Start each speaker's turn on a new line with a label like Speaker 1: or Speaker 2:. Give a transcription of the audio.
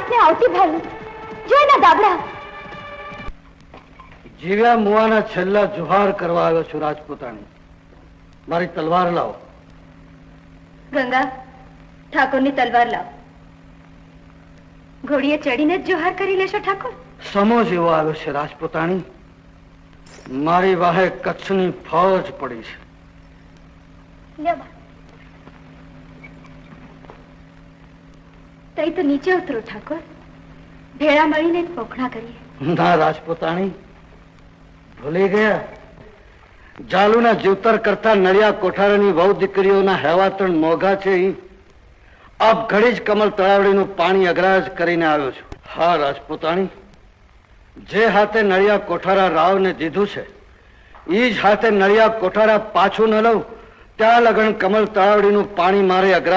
Speaker 1: માણેકને આવતી ભાઈ જોઈના દાબડા.
Speaker 2: જીવ્યા મુવાના છેલ્લા જુહાર કરવા આવ્યો છું રાજપૂતાણી. મારી તલવાર લાવો.
Speaker 1: ગંગા ઠાકોરની તલવાર લાવો. ઘોડીએ ચડીને જ જોહાર કરી લેશો ઠાકોર?
Speaker 2: સમો જેવો આવ્યો છે રાજપૂતાણી. મારી વાહે કચ્છની ફોજ પડી છે.
Speaker 1: તઈ તો નીચે ઉતરો, ઠાકોર. ભેળા મળીને પોખણા કરીએ.
Speaker 2: ના, રાજપોતાણી. ભૂલી ગયા? જાલુના જીવતર કરતા નળિયા કોઠારાની વહુ દીકરીઓના હેવાતણ મોઘા છે આપ ઘડી જ કમલ તળાવડીનું પાણી અગ્રાજ કરીને આવ્યો છું. હા, રાજપૂતાણી. જે હાથે નળિયા કોઠારા રાવને દીધું છે એ જ હાથે નળિયા કોઠારા પાછું ન લઉં. ત્યાં લગન કમલ તળાવડીનું પાણી મારે અગ્રાજ